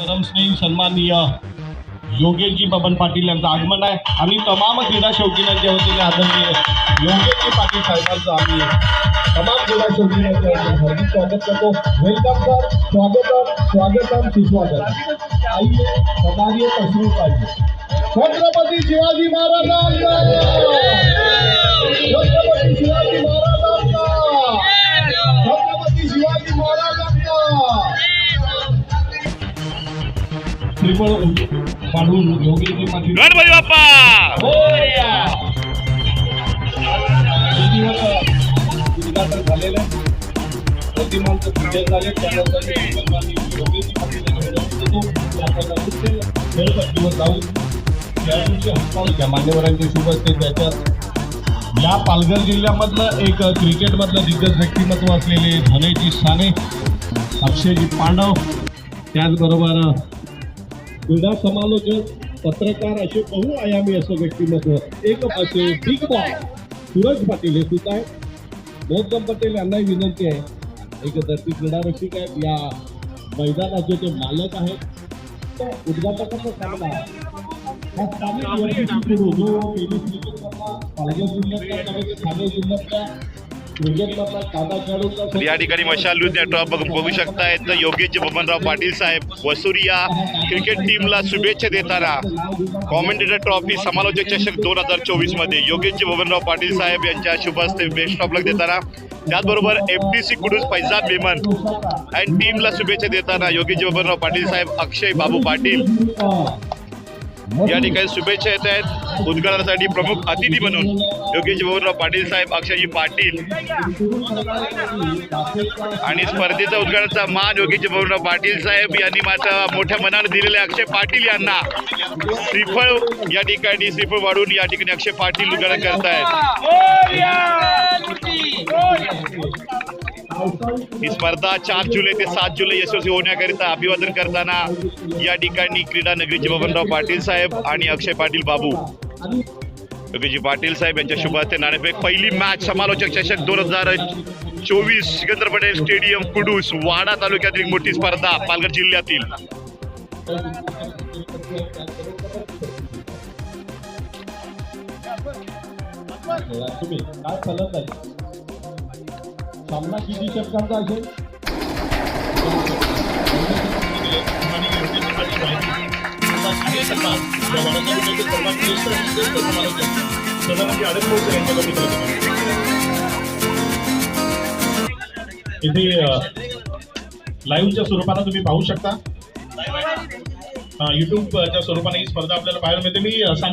परमस्नेही सन्माननीय योगेशजी बबन पाटील यांचं आगमन आहे. आम्ही तमाम क्रीडा शौकीनांच्या वतीने आदरणीय योगेशजी पाटील साहेबांचं आम्ही तमाम क्रीडा शौकीनांच्या वतीने हार्दिक स्वागत करतो. वेलकम सर स्वागतम स्वागतम सुस्वागत. आइए बताइए तस्वीर पाहिजे. छत्रपती शिवाजी महाराजांचा विमळ काढून योगीजी पाटील गणपती बाप्पा. उद्घाटन झालेलं आहे प्रतिमांचं पूजन झाले त्यानंतर योगीजी पाटील जाऊन खेळाडूंचे हस्तांतर घ्या मान्यवरांचे शुभ असते त्याच्यात या पालघर जिल्ह्यामधलं एक क्रिकेटमधलं दिग्गज व्यक्तिमत्व असलेले धनेजी साने अक्षयजी पांडव त्याचबरोबर क्रीडा समालोचक पत्रकार असे बहुआयामी असं व्यक्तिमत्व एक असे बिग बॉस सूरज पाटील हे सुद्धा आहेत. गौतम पटेल यांनाही विनंती आहे एक धरती क्रीडा रसिक आहेत. या मैदानाचे ते मालक आहेत तर उद्घाटकाचा सांगला हा जो तर ठाणे जिल्ह्यातल्या या ठिकाणी मशाल नृत्य ड्रॉप बघू शकतायत. योगेश बबनराव पाटील साहेब वसुरी या क्रिकेट टीमला शुभेच्छा देताना कॉमेंटेटर ट्रॉफी समालोचक चषक दोन हजार चोवीसमध्ये योगेश बबनराव पाटील साहेब यांच्या शुभ हस्ते बेस्ट ऑफ लक देताना त्याचबरोबर एफ डी सी कुडूस फैजाद बेमन अँड टीमला शुभेच्छा देताना योगेश बबनराव पाटील साहेब अक्षय बाबू पाटील. या ठिकाणी शुभेच्छा येत आहेत. उद्घाटनासाठी प्रमुख अतिथी म्हणून योगेश बबनराव पाटील साहेब अक्षयजी पाटील. आणि स्पर्धेचा उद्घाटनाचा मान योगेश बबनराव पाटील साहेब यांनी माझ्या मोठ्या मनाने दिलेले अक्षय पाटील यांना श्रीफळ या ठिकाणी श्रीफळ वाढून या ठिकाणी अक्षय पाटील उद्घाटन करतायत. ही स्पर्धा चार जुलै ते सात जुलै यशस्वी होण्याकरिता अभिवादन करताना या ठिकाणी क्रीडा नगरीचे बबनराव पाटील साहेब आणि अक्षय पाटील बाबू. योगीजी पाटील साहेब यांच्या शुभ हस्ते नाणेफेक. पहिली मॅच समालोचक चषक दोन हजार चोवीस सिकंदर पटेल स्टेडियम कुडूस वाडा तालुक्यातील मोठी स्पर्धा पालघर जिल्ह्यातील. काय सामना किती षटकांचा असेल इथे लाईव्हच्या स्वरूपानं तुम्ही पाहू शकता. युट्यूबच्या स्वरूपाने ही स्पर्धा आपल्याला पाहायला मिळते. मी सांग